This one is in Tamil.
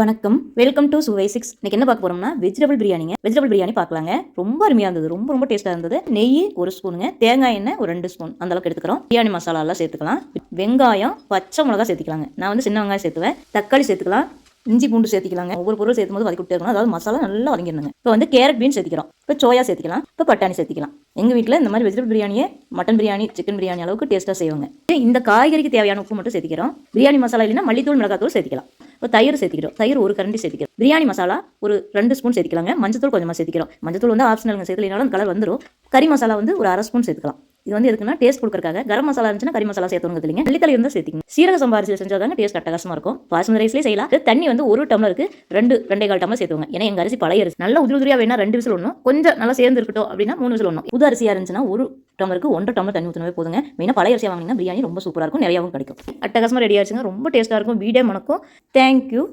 வணக்கம். வெல்கம் டு சுவை சிக்ஸ் இன்னைக்கு என்ன பார்க்க போறோம்னா வெஜிடபிள் பிரியாணிங்க வெஜிடபிள் பிரியாணி பார்க்கலாங்க. ரொம்ப அருமையாக இருந்தது. ரொம்ப ரொம்ப டேஸ்ட்டாக இருந்தது. நெய் ஒரு ஸ்பூனுங்க தேங்காய் எண்ணெய் ஒரு ரெண்டு ஸ்பூன் அந்த அளவுக்கு எடுத்துக்கிறோம். பிரியாணி மசாலா எல்லாம் சேர்த்துக்கலாம். வெங்காயம் பச்சை மிளகா சேர்த்துக்கலாங்க. நான் வந்து சின்ன வெங்காயம் சேர்த்துவேன். தக்காளி சேர்த்துக்கலாம். இஞ்சி பூண்டு சேர்த்துக்கலாங்க. ஒவ்வொரு பொருள் சேர்த்தும் போது வதக்கி விட்டே அதாவது மசாலா நல்லா வதங்கிடணுங்க. இப்போ வந்து கேரட் பீன் சேர்த்துக்கிறோம். இப்போ சோயா சேர்த்துக்கலாம். இப்போ பட்டாணி சேர்த்துக்கலாம். எங்கள் வீட்டில் இந்த மாதிரி வெஜிடபிள் பிரியாணியை மட்டன் பிரியாணி சிக்கன் பிரியாணி அளவுக்கு டேஸ்ட்டாக செய்வாங்க. இந்த காய்கறிக்கு தேவையான உப்பு மட்டும் சேர்த்துக்கிறோம். பிரியாணி மசாலா இல்லைன்னா மல்லித்தூள் மிளகாத்தூள் சேர்த்துக்கலாம். இப்போ தயிர் சேர்த்துக்கிறோம். தயிர் ஒரு கரண்டி சேர்த்துக்கிறோம். பிரியாணி மசாலா ஒரு ரெண்டு ஸ்பூன் சேர்த்துக்கலாங்க. மஞ்சத்தூள் கொஞ்சமாக சேர்த்துக்கிறோம். மஞ்சத்தூள் வந்து ஆப்ஷனலுங்க சேர்த்துலனாலும் கலர் வந்துடும் கறி மசாலா வந்து ஒரு அரை ஸ்பூன் சேர்த்துக்கலாம். இது வந்து எதுக்குன்னா டேஸ்ட் கொடுக்கறக்காக கரம் மசாலா இருந்துச்சுன்னா கறி மசாலா சேர்த்துங்க இல்லைங்க மல்லித்தலை இருந்தால் சேர்த்துங்க சீரக சம்பாரிசியில் செஞ்சாதாங்க டேஸ்ட் அட்டகாசமாக இருக்கும். பாசுமதி ரைஸ்லேயே செய்யலாம். இது தண்ணி வந்து ஒரு டம்ளருக்கு ரெண்டு ரெண்டே கால் டம்ளர் சேர்த்துவாங்க ஏன்னா எங்கள் அரிசி பழைய அரிசி. நல்லா உதிரி உதிரியாக வேணா ரெண்டு விசில் ஒன்றும் கொஞ்சம் நல்லா சேர்ந்து இருக்கட்டும் அப்படின்னா மூணு விசில் ஒன்றும் புது அரிசியாக இருந்துச்சுன்னா ஒரு டம்ளருக்கு ஒன்றரை டம்ளர் தண்ணி ஊற்றினவே போதுங்க. மெயினாக பழைய அரிசியாக வாங்கினா பிரியாணி ரொம்ப சூப்பராக இருக்கும். நிறையாவும் கிடைக்கும். அட்டகாசமாக ரெடி ஆச்சுங்க ரொம்ப டேஸ்ட்டாக இருக்கும். வீடே மணக்கும். தேங்க்யூ